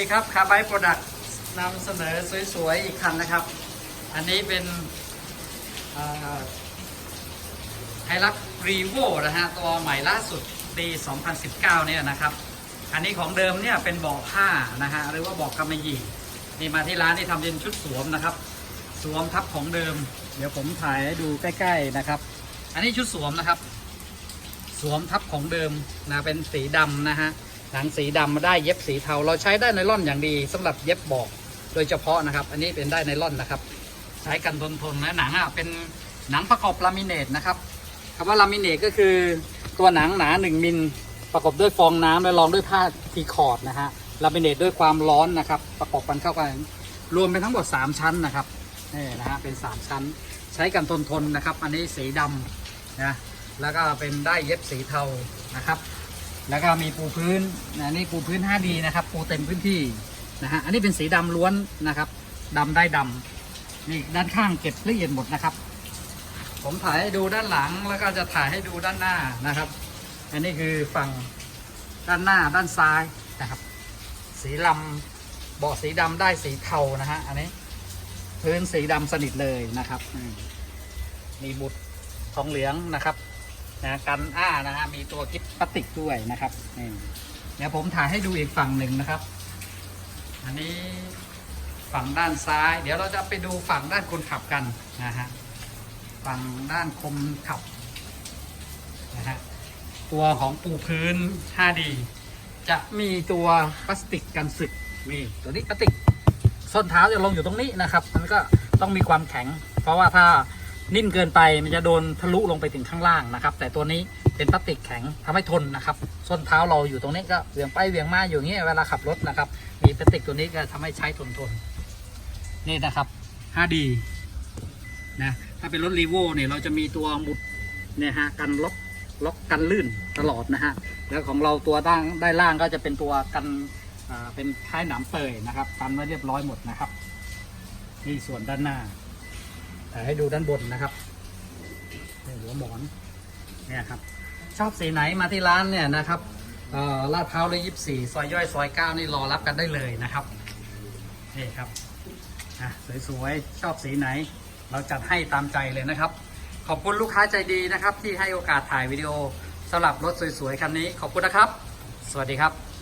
ดีครับคาร์ไบโปรดักต์นำเสนอสวยๆ อีกคันนะครับ อันนี้เป็นไฮรักรีโวนะฮะ ตัวใหม่ล่าสุดปี 2019 เนี่ยนะครับ อันนี้ของเดิมเนี่ยเป็นบาะผ้านะฮะ หรือว่าบาะกำมะหยี่นี่มาที่ร้านที่ทำเป็นชุดสวมนะครับ สวมทับของเดิม เดี๋ยวผมถ่ายให้ดูใกล้ ๆนะครับ อันนี้ชุดสวมนะครับ สวมทับของเดิมนะเป็นสีดำนะฮะ หนังสีดำมาได้เย็บสีเทา เราใช้ได้ไนล่อนอย่างดีสำหรับเย็บบอกโดยเฉพาะนะครับ อันนี้เป็นได้ไนล่อนนะครับ ใช้กันทนทนและหนังอะเป็นหนังประกอบลามิเนตนะครับคำว่าลามิเนตก็คือตัวหนังหนา1มิลประกอบด้วยฟองน้ำและรองด้วยผ้าทีคอร์ดนะฮะลามิเนตด้วยความร้อนนะครับ ประกอบกันเข้ากัน รวมเป็นทั้งหมด 3 ชั้นนะครับนี่นะฮะเป็น 3 ชั้น ใช้กันทนทนนะครับ อันนี้สีดำนะแล้วก็เป็นได้เย็บสีเทานะครับ แล้วก็มีปูพื้นนะนี่ปูพื้น 5D นะครับ ปูเต็มพื้นที่นะฮะอันนี้เป็นสีดำล้วนนะครับดำได้ดำนี่ด้านข้างเก็บละเอียดหมดนะครับ ผมถ่ายให้ดูด้านหลังแล้วก็จะถ่ายให้ดูด้านหน้านะครับ อันนี้คือฝั่งด้านหน้าด้านซ้ายนะครับ สีลำเบาะสีดำได้สีเทานะฮะอันนี้ พื้นสีดำสนิทเลยนะครับมมีบุตรทองเหลืองนะครับ นะกันอ้านะฮะมีตัวกิ๊บพลาสติกด้วยนะครับนี่เดี๋ยวผมถ่ายให้ดูอีกฝั่งหนึ่งนะครับ อันนี้ฝั่งด้านซ้าย เดี๋ยวเราจะไปดูฝั่งด้านคนขับกันนะฮะฝั่งด้านคมขับนะฮะตัวของปูพื้น 5D จะมีตัวพลาสติกกันสึกนี่ตัวนี้พลาสติกส้นเท้าจะลงอยู่ตรงนี้นะครับ มันก็ต้องมีความแข็ง เพราะว่าถ้า นิ่มเกินไปมันจะโดนทะลุลงไปถึงข้างล่างนะครับ แต่ตัวนี้เป็นพลาสติกแข็งทำให้ทนนะครับ ส้นเท้าเราอยู่ตรงนี้ก็เหวี่ยงไปเหวี่ยงมาอยู่อย่างนี้เวลาขับรถนะครับ มีพลาสติกตัวนี้ก็ทำให้ใช้ทนทนนี่นะครับ 5D นะถ้าเป็นรถรีโวเนี่ยเราจะมีตัวหมุดเนี่ยฮะกันล็อกล็อกกันลื่นตลอดนะฮะแล้วของเราตัวด้านได้านล่างก็จะเป็นตัวกันเป็นท้ายหนามเตยนะครับทำไว้เรียบร้อยหมดนะครับนี่ส่วนด้านหน้า ถ่ให้ดูด้านบนนะครับหัวหมอนเนี่ยครับ ชอบสีไหนมาที่ร้านเนี่ยนะครับลาดพร้าวเลยยี่สี่ซอยย่อยซอยเก้านี่รอรับกันได้เลยนะครับนี่ครับสวยๆชอบสีไหน เราจัดให้ตามใจเลยนะครับ ขอบคุณลูกค้าใจดีนะครับ ที่ให้โอกาสถ่ายวิดีโอสำหรับรถสวยๆคันนี้ ขอบคุณนะครับ สวัสดีครับ